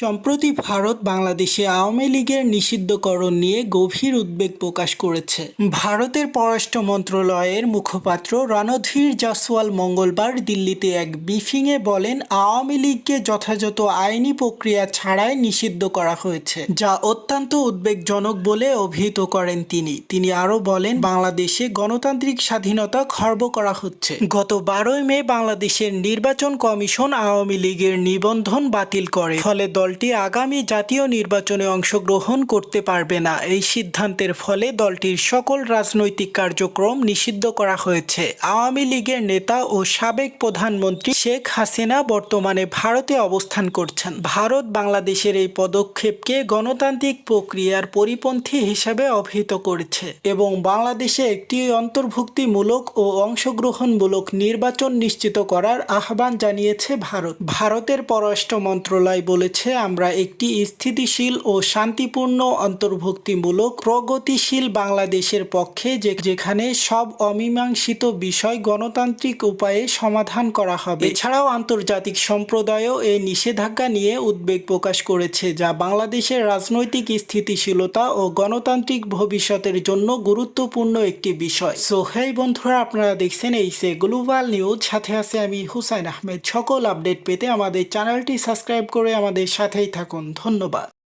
সম্প্রতি ভারত বাংলাদেশে আওয়ামী লীগের নিষিদ্ধকরণ নিয়ে গভীর উদ্বেগ প্রকাশ করেছে। ভারতের পররাষ্ট্র মন্ত্রণালয়ের মুখপাত্র রণধীর জাসওয়াল মঙ্গলবার দিল্লিতে এক ব্রিফিংয়ে বলেন, আওয়ামী লীগকে যথাযথ আইনি প্রক্রিয়া ছাড়াই নিষিদ্ধ করা হয়েছে, যা অত্যন্ত উদ্বেগজনক বলে অভিহিত করেন তিনি। তিনি আরও বলেন, বাংলাদেশে গণতান্ত্রিক স্বাধীনতা খর্ব করা হচ্ছে। গত বারোই মে বাংলাদেশের নির্বাচন কমিশন আওয়ামী লীগের নিবন্ধন বাতিল করে। ফলে দলটি আগামী জাতীয় নির্বাচনে অংশগ্রহণ করতে পারবে না। এই সিদ্ধান্তের ফলে দলটির সকল রাজনৈতিক কার্যক্রম নিষিদ্ধ করা হয়েছে। আওয়ামী লীগের নেতা ও সাবেক প্রধানমন্ত্রী শেখ হাসিনা বর্তমানে ভারতে অবস্থান করছেন। ভারত বাংলাদেশের এই পদক্ষেপকে গণতান্ত্রিক প্রক্রিয়ার পরিপন্থী হিসাবে অভিহিত করেছে এবং বাংলাদেশে একটি অন্তর্ভুক্তিমূলক ও অংশগ্রহণমূলক নির্বাচন নিশ্চিত করার আহ্বান জানিয়েছে ভারত। ভারতের পররাষ্ট্র মন্ত্রণালয় বলেছে আমরা একটি স্থিতিশীল ও শান্তিপূর্ণ অন্তর্ভুক্তিমূলক প্রগতিশীল বাংলাদেশের পক্ষে যে যেখানে সব অমীমাংসিত বিষয় গণতান্ত্রিক উপায়ে সমাধান করা হবে। এছাড়াও আন্তর্জাতিক সম্প্রদায়ও এই নিষেধাজ্ঞা নিয়ে উদ্বেগ প্রকাশ করেছে, যা বাংলাদেশের রাজনৈতিক স্থিতিশীলতা ও গণতান্ত্রিক ভবিষ্যতের জন্য গুরুত্বপূর্ণ একটি বিষয়। সো, হেই বন্ধুরা, আপনারা দেখছেন এই সে গ্লোবাল নিউজ সাথে আছে আমি হুসাইন আহমেদ। সকল আপডেট পেতে আমাদের চ্যানেলটি সাবস্ক্রাইব করে আমাদের সাথেই থাকুন। ধন্যবাদ।